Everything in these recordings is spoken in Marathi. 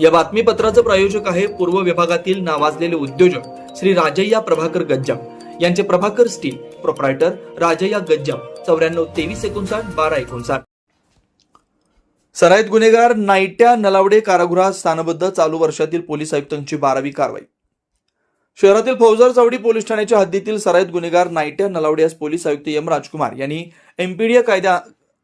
या बातमीपत्राचं प्रायोजक आहे पूर्व विभागातील नावाजलेले उद्योजक श्री राजय्या प्रभाकर गज्जाम. यांचे प्रभाकर स्टील प्रोप्रायटर राजय्या गज्जाम. चौऱ्याण्णव तेवीस एकोणसाठ बारा एकोणसाठ. सराईत गुन्हेगार नाईट्या नलावडे कारागृहात स्थानबद्ध चालू वर्षातील पोलीस आयुक्तांची बारावी कारवाई. शहरातील फौजदार चावडी पोलीस ठाण्याच्या हद्दीतील सराईत गुन्हेगार नाईट्या नलावडे पोलीस आयुक्त एम राजकुमार यांनी एमपीडीए कायद्या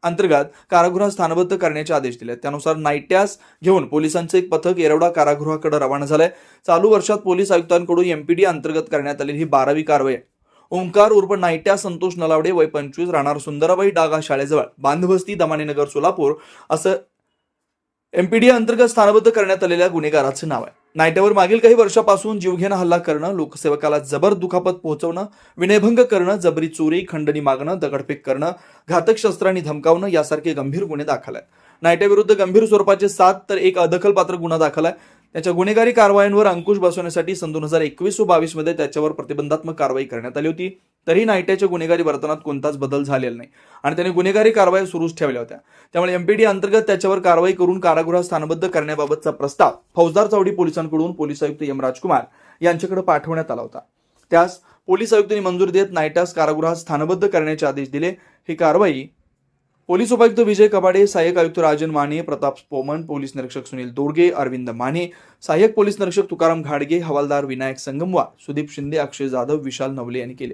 अंतर्गत कारागृहात स्थानबद्ध करण्याचे आदेश दिले. त्यानुसार नाईट्यास घेऊन पोलिसांचे एक पथक येरवडा कारागृहाकडे रवाना झालंय चालू वर्षात पोलीस आयुक्तांकडून एमपीडी अंतर्गत करण्यात आलेली ही बारावी कारवाई आहे. ओंकार उर्फ नाईट्या संतोष नलावडे वय पंचवीस राहणार सुंदराबाई डागा शाळेजवळ बांधवस्ती दमानीनगर सोलापूर असं एमपीडी अंतर्गत स्थानबद्ध करण्यात आलेल्या गुन्हेगाराचं नाव आहे. नायट्यावर मागील काही वर्षापासून जीवघेणा हल्ला करणं लोकसेवकाला जबर दुखापत पोहोचवणं विनयभंग करणं जबरी चोरी खंडणी मागणं दगडफेक करणं घातक शस्त्रांनी धमकावणं यासारखे गंभीर गुन्हे दाखल आहेत. नायट्याविरुद्ध गंभीर स्वरूपाचे सात तर एक अदखलपात्र गुन्हा दाखल आहे. त्याच्या गुन्हेगारी कारवायांवर अंकुश बसवण्यासाठी सन दोन हजार एकवीस व बावीसमध्ये त्याच्यावर प्रतिबंधात्मक कारवाई करण्यात आली होती. तरी नायट्याच्या गुन्हेगारी वर्तनात कोणताच बदल झालेला नाही. आणि त्याने गुन्हेगारी कारवाई सुरूच ठेवल्या होत्या. त्यामुळे एमपीडी अंतर्गत त्याच्यावर कारवाई करून कारागृहात स्थानबद्ध करण्याबाबतचा प्रस्ताव फौजदार चौडी पोलिसांकडून पोलीस आयुक्त एम राजकुमार यांच्याकडे पाठवण्यात आला होता. त्यास पोलीस आयुक्तांनी मंजुरी देत नायटास कारागृहात स्थानबद्ध करण्याचे आदेश दिले. ही कारवाई पोलीस उपायुक्त विजय कबाडे सहाय्यक आयुक्त राजन माने प्रताप पोमन पोलीस निरीक्षक सुनील दोरगे अरविंद माने सहाय्यक पोलीस निरीक्षक तुकाराम घाडगे हवालदार विनायक संगमवार सुदीप शिंदे अक्षय जाधव विशाल नवले यांनी केले.